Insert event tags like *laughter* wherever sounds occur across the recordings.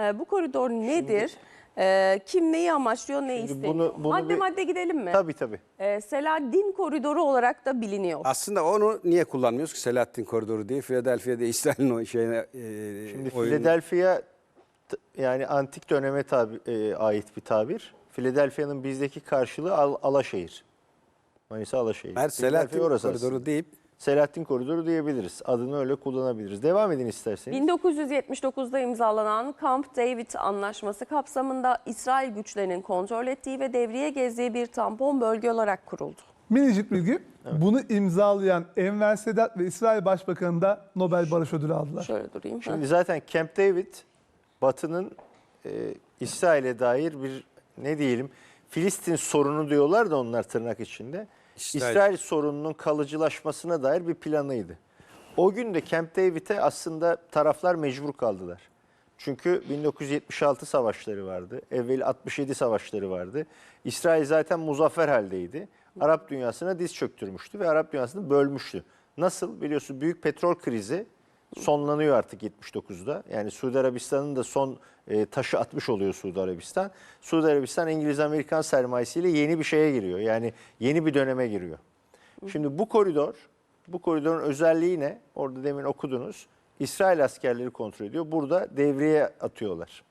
Ee, bu koridor nedir? Ee, kim neyi amaçlıyor, ne Şimdi isteniyor? bunu- bunu madde bir- madde gidelim mi? Tabii tabii. Ee, Selahaddin koridoru olarak da biliniyor. Aslında onu niye kullanmıyoruz ki Selahattin Koridoru diye Philadelphia'da İsrail'in o şeyine e, Şimdi oyunu- Philadelphia t- yani antik döneme tabi, e, ait bir tabir. Philadelphia'nın bizdeki karşılığı Al- Alaşehir. Manisa Alaşehir. Her Selahattin Philadelphia Koridoru aslında. deyip Selahattin Koridoru diyebiliriz. Adını öyle kullanabiliriz. Devam edin isterseniz. 1979'da imzalanan Camp David anlaşması kapsamında İsrail güçlerinin kontrol ettiği ve devriye gezdiği bir tampon bölge olarak kuruldu. Minicik bilgi. Bunu imzalayan Enver Sedat ve İsrail Başbakanı da Nobel Barış Ödülü aldılar. Şöyle durayım. Şimdi zaten Camp David Batı'nın e, İsrail'e dair bir ne diyelim Filistin sorunu diyorlar da onlar tırnak içinde. İsrail- İsrail, sorununun kalıcılaşmasına dair bir planıydı. O gün de Camp David'e aslında taraflar mecbur kaldılar. Çünkü 1976 savaşları vardı. Evvel 67 savaşları vardı. İsrail zaten muzaffer haldeydi. Arap dünyasına diz çöktürmüştü ve Arap dünyasını bölmüştü. Nasıl? Biliyorsun büyük petrol krizi sonlanıyor artık 79'da. Yani Suudi Arabistan'ın da son e, taşı atmış oluyor Suudi Arabistan. Suudi Arabistan İngiliz-Amerikan sermayesiyle yeni bir şeye giriyor. Yani yeni bir döneme giriyor. Şimdi bu koridor, bu koridorun özelliği ne? Orada demin okudunuz. İsrail askerleri kontrol ediyor. Burada devreye atıyorlar.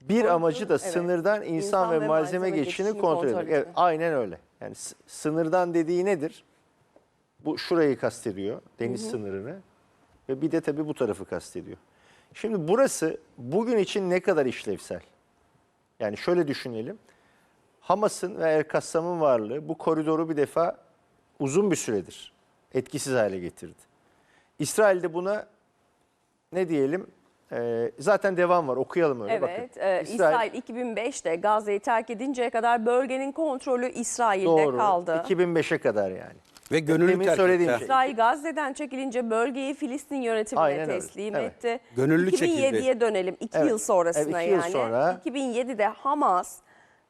Bir Kontrol, amacı da evet. sınırdan insan, İnsan ve, malzeme, malzeme geçişini geçişini kontrol kontrol ediyor. Evet, ediyor. aynen öyle. Yani s- sınırdan dediği nedir? Bu şurayı kastediyor, deniz sınırını. Ve bir de tabii bu tarafı kastediyor. Şimdi burası bugün için ne kadar işlevsel? Yani şöyle düşünelim. Hamas'ın ve El Kassam'ın varlığı bu koridoru bir defa uzun bir süredir etkisiz hale getirdi. İsrail de buna ne diyelim? Ee, zaten devam var. Okuyalım öyle. Evet, Bakın. e, İsrail, 2005'te Gazze'yi terk edinceye kadar bölgenin kontrolü İsrail'de doğru. kaldı. 2005'e kadar yani. Ve gönüllü Demin terk söylediğim etti. şey. İsrail Gazze'den çekilince bölgeyi Filistin yönetimine Aynen öyle, teslim evet. etti. Gönüllü 2007'ye çekildi. dönelim. 2 Evet, yıl sonrasına evet, iki yıl yani. sonra. 2007'de Hamas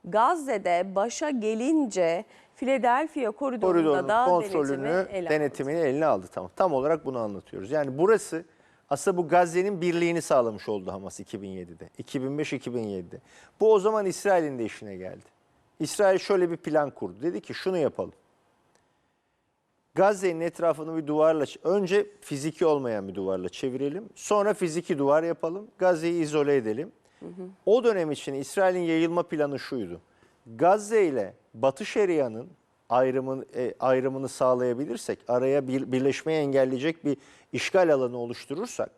Gazze'de başa gelince Philadelphia koridorunda koridorun da kontrolünü, denetimi ele aldı. denetimini eline aldı. Tamam. Tam olarak bunu anlatıyoruz. Yani burası aslında bu Gazze'nin birliğini sağlamış oldu Hamas 2007'de. 2005-2007'de. Bu o zaman İsrail'in de işine geldi. İsrail şöyle bir plan kurdu. Dedi ki şunu yapalım. Gazze'nin etrafını bir duvarla, önce fiziki olmayan bir duvarla çevirelim. Sonra fiziki duvar yapalım. Gazze'yi izole edelim. O dönem için İsrail'in yayılma planı şuydu. Gazze ile Batı Şeria'nın ayrımını, e, ayrımını sağlayabilirsek, araya bir, birleşmeyi engelleyecek bir işgal alanı oluşturursak,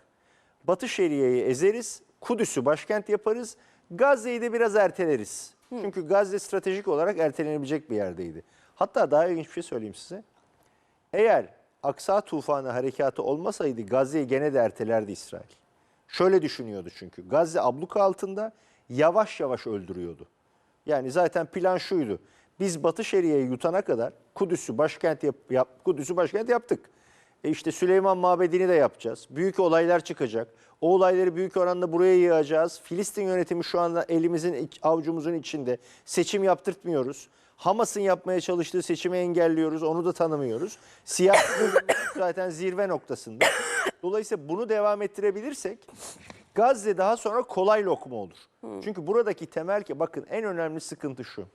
Batı Şeria'yı ezeriz, Kudüs'ü başkent yaparız, Gazze'yi de biraz erteleriz. Çünkü Gazze stratejik olarak ertelenebilecek bir yerdeydi. Hatta daha ilginç bir şey söyleyeyim size. Eğer Aksa tufanı harekatı olmasaydı Gazze'yi gene de ertelerdi İsrail. Şöyle düşünüyordu çünkü. Gazze abluka altında yavaş yavaş öldürüyordu. Yani zaten plan şuydu. Biz Batı Şeria'yı yutana kadar Kudüs'ü başkent yap, yap- Kudüs'ü başkent yaptık. E işte Süleyman Mabedi'ni de yapacağız. Büyük olaylar çıkacak. O olayları büyük oranda buraya yığacağız. Filistin yönetimi şu anda elimizin avucumuzun içinde. Seçim yaptırtmıyoruz. Hamas'ın yapmaya çalıştığı seçimi engelliyoruz. Onu da tanımıyoruz. Siyasi *coughs* zaten zirve noktasında. Dolayısıyla bunu devam ettirebilirsek Gazze daha sonra kolay lokma olur. Çünkü buradaki temel ki bakın en önemli sıkıntı şu.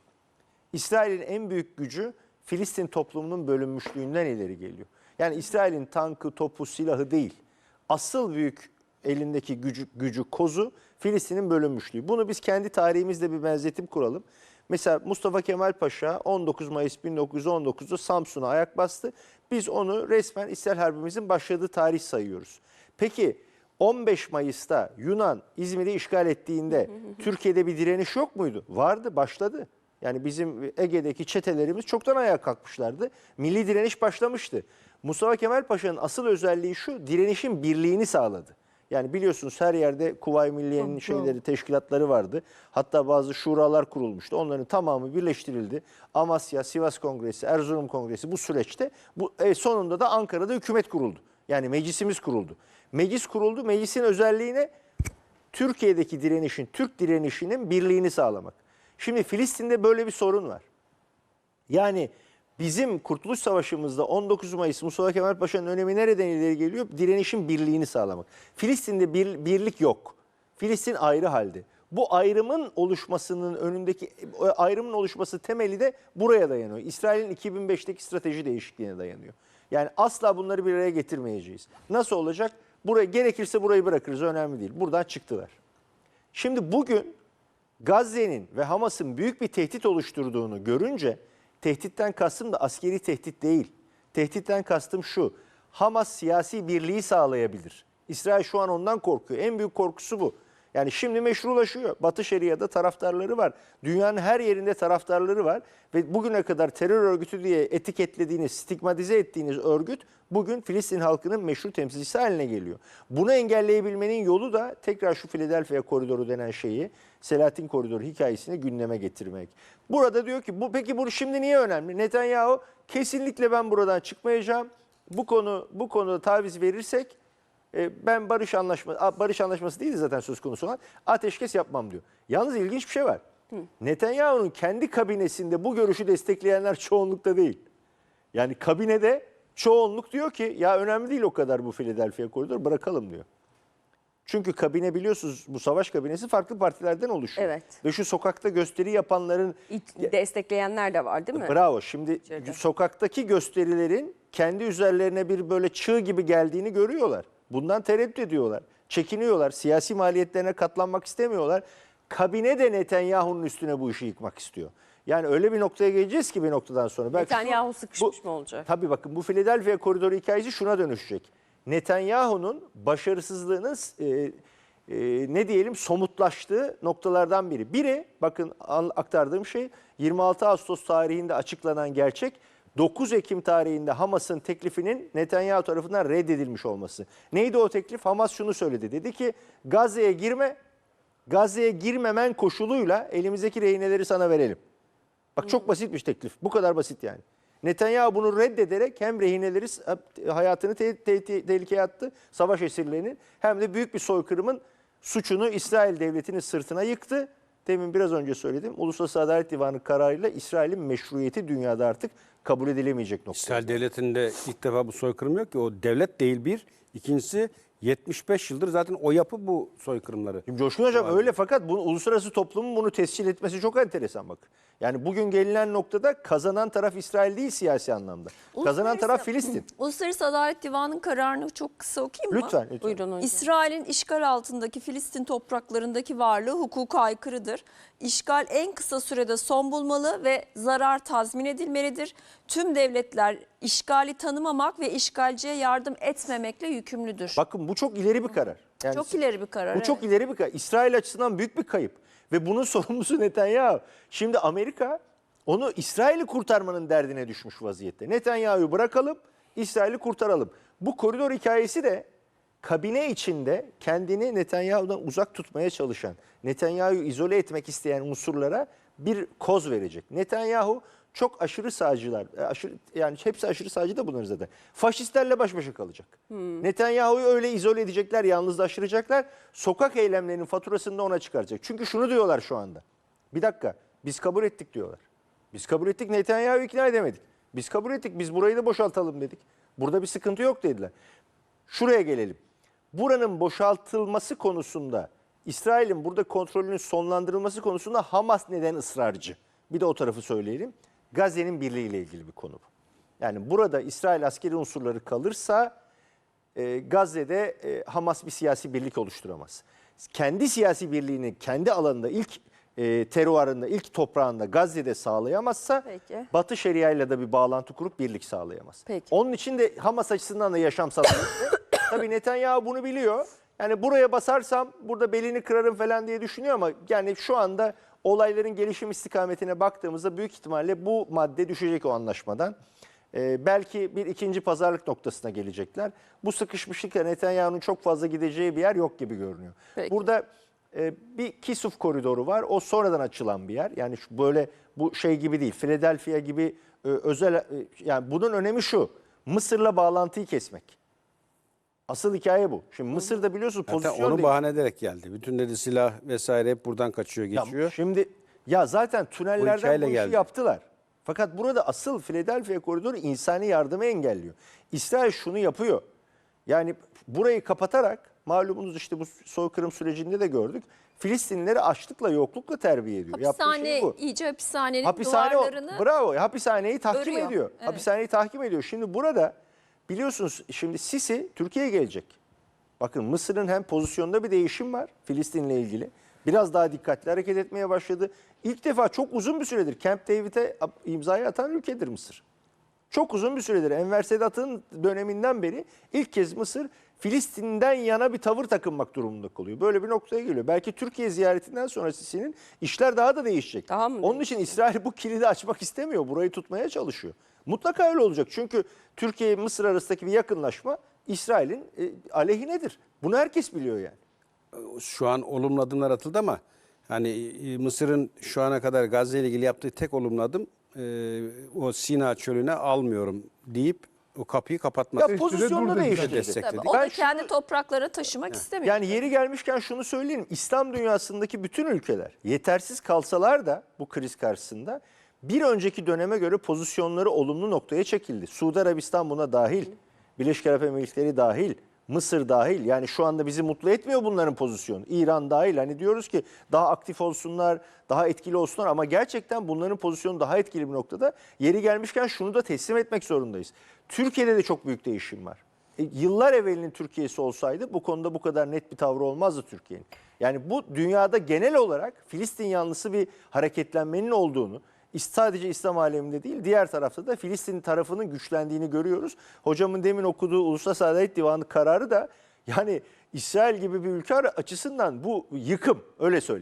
İsrail'in en büyük gücü Filistin toplumunun bölünmüşlüğünden ileri geliyor. Yani İsrail'in tankı, topu, silahı değil. Asıl büyük elindeki gücü, gücü kozu Filistin'in bölünmüşlüğü. Bunu biz kendi tarihimizde bir benzetim kuralım. Mesela Mustafa Kemal Paşa 19 Mayıs 1919'da Samsun'a ayak bastı. Biz onu resmen İstiklal Harbimizin başladığı tarih sayıyoruz. Peki 15 Mayıs'ta Yunan İzmir'i işgal ettiğinde *laughs* Türkiye'de bir direniş yok muydu? Vardı, başladı. Yani bizim Ege'deki çetelerimiz çoktan ayağa kalkmışlardı. Milli direniş başlamıştı. Mustafa Kemal Paşa'nın asıl özelliği şu, direnişin birliğini sağladı. Yani biliyorsunuz her yerde Kuvayi Milliye'nin şeyleri, teşkilatları vardı. Hatta bazı şuralar kurulmuştu. Onların tamamı birleştirildi. Amasya, Sivas Kongresi, Erzurum Kongresi bu süreçte bu e, sonunda da Ankara'da hükümet kuruldu. Yani meclisimiz kuruldu. Meclis kuruldu. Meclisin özelliği ne? Türkiye'deki direnişin, Türk direnişinin birliğini sağlamak. Şimdi Filistin'de böyle bir sorun var. Yani bizim Kurtuluş Savaşı'mızda 19 Mayıs Mustafa Kemal Paşa'nın önemi nereden ileri geliyor? Direnişin birliğini sağlamak. Filistin'de bir, birlik yok. Filistin ayrı halde. Bu ayrımın oluşmasının önündeki o ayrımın oluşması temeli de buraya dayanıyor. İsrail'in 2005'teki strateji değişikliğine dayanıyor. Yani asla bunları bir araya getirmeyeceğiz. Nasıl olacak? Buraya gerekirse burayı bırakırız önemli değil. Buradan çıktılar. Şimdi bugün Gazze'nin ve Hamas'ın büyük bir tehdit oluşturduğunu görünce tehditten kastım da askeri tehdit değil. Tehditten kastım şu. Hamas siyasi birliği sağlayabilir. İsrail şu an ondan korkuyor. En büyük korkusu bu. Yani şimdi meşrulaşıyor. Batı Şeria'da taraftarları var. Dünyanın her yerinde taraftarları var. Ve bugüne kadar terör örgütü diye etiketlediğiniz, stigmatize ettiğiniz örgüt bugün Filistin halkının meşru temsilcisi haline geliyor. Bunu engelleyebilmenin yolu da tekrar şu Philadelphia koridoru denen şeyi, Selahattin koridoru hikayesini gündeme getirmek. Burada diyor ki bu peki bu şimdi niye önemli? Netanyahu kesinlikle ben buradan çıkmayacağım. Bu konu bu konuda taviz verirsek e, ben barış anlaşması barış anlaşması değil zaten söz konusu olan ateşkes yapmam diyor. Yalnız ilginç bir şey var. Netanyahu'nun kendi kabinesinde bu görüşü destekleyenler çoğunlukta değil. Yani kabinede çoğunluk diyor ki ya önemli değil o kadar bu Philadelphia koridoru bırakalım diyor. Çünkü kabine biliyorsunuz bu savaş kabinesi farklı partilerden oluşuyor. Evet. Ve şu sokakta gösteri yapanların İt- Destekleyenler de var değil mi? Bravo. Şimdi İçeride. sokaktaki gösterilerin kendi üzerlerine bir böyle çığ gibi geldiğini görüyorlar. Bundan tereddüt ediyorlar. Çekiniyorlar. Siyasi maliyetlerine katlanmak istemiyorlar. Kabine de Netanyahu'nun üstüne bu işi yıkmak istiyor. Yani öyle bir noktaya geleceğiz ki bir noktadan sonra. Belki Netanyahu sıkışmış bu- mı olacak? Tabii bakın bu Philadelphia koridoru hikayesi şuna dönüşecek. Netanyahu'nun başarısızlığının e, e, ne diyelim somutlaştığı noktalardan biri. Biri bakın aktardığım şey 26 Ağustos tarihinde açıklanan gerçek 9 Ekim tarihinde Hamas'ın teklifinin Netanyahu tarafından reddedilmiş olması. Neydi o teklif? Hamas şunu söyledi. Dedi ki Gazze'ye girme, Gazze'ye girmemen koşuluyla elimizdeki rehineleri sana verelim. Bak çok basitmiş teklif. Bu kadar basit yani. Netanyahu bunu reddederek hem rehineleri hayatını te- te- te- tehlikeye attı, savaş esirlerinin hem de büyük bir soykırımın suçunu İsrail devletinin sırtına yıktı. Demin biraz önce söyledim. Uluslararası Adalet Divanı kararıyla İsrail'in meşruiyeti dünyada artık kabul edilemeyecek nokta. İsrail devletinde ilk defa bu soykırım yok ki. O devlet değil bir. İkincisi 75 yıldır zaten o yapı bu soykırımları. Şimdi Coşkun Hocam öyle fakat bunu, uluslararası toplumun bunu tescil etmesi çok enteresan bak. Yani bugün gelinen noktada kazanan taraf İsrail değil siyasi anlamda. Kazanan taraf Filistin. *clears throat* Uluslararası Adalet Divanı'nın kararını çok kısa okuyayım mı? Lütfen. lütfen. Buyurun hocam. İsrail'in işgal altındaki Filistin topraklarındaki varlığı hukuka aykırıdır. İşgal en kısa sürede son bulmalı ve zarar tazmin edilmelidir. Tüm devletler işgali tanımamak ve işgalciye yardım etmemekle yükümlüdür. Bakın bu çok ileri bir karar. Yani çok ileri bir karar. Bu evet. çok ileri bir karar. İsrail açısından büyük bir kayıp. Ve bunun *laughs* sorumlusu Netanyahu. Şimdi Amerika onu İsrail'i kurtarmanın derdine düşmüş vaziyette. Netanyahu'yu bırakalım, İsrail'i kurtaralım. Bu koridor hikayesi de kabine içinde kendini Netanyahu'dan uzak tutmaya çalışan, Netanyahu'yu izole etmek isteyen unsurlara bir koz verecek. Netanyahu çok aşırı sağcılar, e, aşırı, yani hepsi aşırı sağcı da bunlar zaten. Faşistlerle baş başa kalacak. Netanyahu'yu öyle izole edecekler, yalnızlaştıracaklar. Sokak eylemlerinin faturasını da ona çıkaracak. Çünkü şunu diyorlar şu anda. Bir dakika, biz kabul ettik diyorlar. Biz kabul ettik, Netanyahu'yu ikna edemedik. Biz kabul ettik, biz burayı da boşaltalım dedik. Burada bir sıkıntı yok dediler. Şuraya gelelim. Buranın boşaltılması konusunda İsrail'in burada kontrolünün sonlandırılması konusunda Hamas neden ısrarcı? Bir de o tarafı söyleyelim. Gazze'nin birliğiyle ilgili bir konu bu. Yani burada İsrail askeri unsurları kalırsa e, Gazze'de e, Hamas bir siyasi birlik oluşturamaz. Kendi siyasi birliğini kendi alanında ilk e, teruarında, ilk toprağında Gazze'de sağlayamazsa Peki. Batı Şeria ile de bir bağlantı kurup birlik sağlayamaz. Peki. Onun için de Hamas açısından da yaşamsal. *coughs* Tabii Netanyahu bunu biliyor. Yani buraya basarsam burada belini kırarım falan diye düşünüyor ama yani şu anda olayların gelişim istikametine baktığımızda büyük ihtimalle bu madde düşecek o anlaşmadan. Ee, belki bir ikinci pazarlık noktasına gelecekler. Bu sıkışmışlıkla Netanyahu'nun çok fazla gideceği bir yer yok gibi görünüyor. Peki. Burada e, bir Kisuf koridoru var. O sonradan açılan bir yer. Yani şu böyle bu şey gibi değil. Philadelphia gibi e, özel e, yani bunun önemi şu. Mısır'la bağlantıyı kesmek. Asıl hikaye bu. Şimdi Mısır'da biliyorsunuz Zaten pozisyon onu değil. bahane ederek geldi. Bütün dedi silah vesaire hep buradan kaçıyor, Ya geçiyor. Şimdi ya zaten tünellerden bu, hikayeyle işi geldi. yaptılar. Fakat burada asıl Philadelphia koridoru insani yardımı engelliyor. İsrail şunu yapıyor. Yani burayı kapatarak malumunuz işte bu soykırım sürecinde de gördük. Filistinlileri açlıkla yoklukla terbiye ediyor. Yaptığı Hapishane, şey bu. iyice hapishanenin Hapishane o- duvarlarını bravo hapishaneyi tahkim örüyor. ediyor. Evet. Hapishaneyi tahkim ediyor. Şimdi burada biliyorsunuz şimdi Sisi Türkiye'ye gelecek. Bakın Mısır'ın hem pozisyonda bir değişim var Filistin'le ilgili. Biraz daha dikkatli hareket etmeye başladı. İlk defa çok uzun bir süredir Camp David'e imzayı atan ülkedir Mısır. Çok uzun bir süredir Enver Sedat'ın döneminden beri ilk kez Mısır Filistin'den yana bir tavır takınmak durumunda kalıyor. Böyle bir noktaya geliyor. Belki Türkiye ziyaretinden sonra Sisi'nin işler daha da değişecek. Daha mı Onun için İsrail bu kilidi açmak istemiyor. Burayı tutmaya çalışıyor. Mutlaka öyle olacak. Çünkü Türkiye Mısır arasındaki bir yakınlaşma İsrail'in e, aleyhinedir. Bunu herkes biliyor yani. Şu an olumlu adımlar atıldı ama hani e, Mısır'ın şu ana kadar Gazze ile ilgili yaptığı tek olumlu adım e, o Sina çölüne almıyorum deyip o kapıyı kapatmak. Ya İşte de pozisyonu burada değiştirdi. Tabii, dedik. o da Ben kendi şunu- topraklara taşımak istemiyor. Yani yeri gelmişken şunu söyleyeyim. İslam dünyasındaki bütün ülkeler yetersiz kalsalar da bu kriz karşısında bir önceki döneme göre pozisyonları olumlu noktaya çekildi. Suudi Arabistan buna dahil. Birleşik Arap Emirlikleri dahil. Mısır dahil. Yani şu anda bizi mutlu etmiyor bunların pozisyonu. İran dahil. Hani diyoruz ki daha aktif olsunlar, daha etkili olsunlar ama gerçekten bunların pozisyonu daha etkili bir noktada. Yeri gelmişken şunu da teslim etmek zorundayız. Türkiye'de de çok büyük değişim var. E, yıllar evvelinin Türkiye'si olsaydı bu konuda bu kadar net bir tavrı olmazdı Türkiye'nin. Yani bu dünyada genel olarak Filistin yanlısı bir hareketlenmenin olduğunu, sadece İslam aleminde değil diğer tarafta da Filistin tarafının güçlendiğini görüyoruz. Hocamın demin okuduğu Uluslararası Adalet Divanı kararı da yani İsrail gibi bir ülke açısından bu yıkım öyle söyleyeyim.